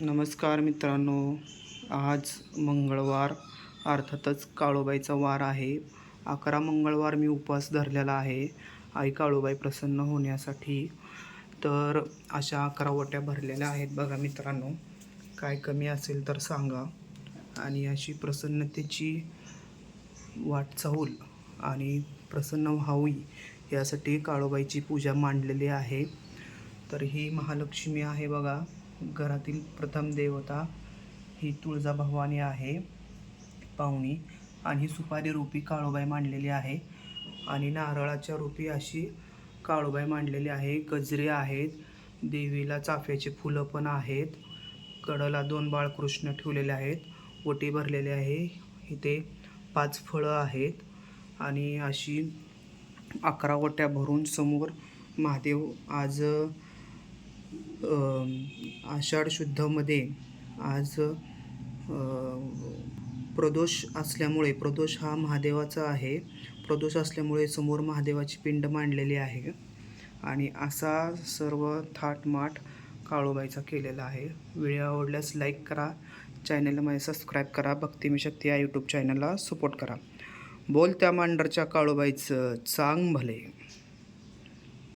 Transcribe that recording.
नमस्कार मित्रांनो आज मंगळवार अर्थातच काळोबाईचा वार आहे. अकरा मंगळवार मी उपवास धरलेला आहे आई काळोबाई प्रसन्न होण्यासाठी. तर अशा अकरा ओट्या भरलेल्या आहेत बघा मित्रांनो. काय कमी असेल तर सांगा. आणि अशी प्रसन्नतेची वाटचाहूल आणि प्रसन्न व्हावी यासाठी काळोबाईची पूजा मांडलेली आहे. तर ही महालक्ष्मी आहे बघा. घरातील प्रथम देवता ही तुळजाभवानी आहे पाहुणी. आणि ही सुपारी रूपी काळोबाई मांडलेली आहे. आणि नारळाच्या रूपी अशी काळोबाई मांडलेली आहे. गजरे आहेत देवीला चाफ्याचे फुलं पण आहेत कडला दोन बाळकृष्ण ठेवलेले आहेत ओटी भरलेले आहे. इथे पाच फळं आहेत आणि अशी अकरा ओट्या भरून समोर महादेव आज आषाढ शुद्धमध्ये आज प्रदोष असल्यामुळे प्रदोष हा महादेवाचा आहे. प्रदोष असल्यामुळे समोर महादेवाची पिंड मांडलेली आहे. आणि असा सर्व थाटमाट काळोबाईचा केलेला आहे. व्हिडिओ आवडल्यास लाईक करा. चॅनलला माझे सबस्क्राईब करा. भक्ती मी शक्ती या यूट्यूब चॅनलला सपोर्ट करा. बोल त्या मांडरच्या काळोबाईचं. चांग भले.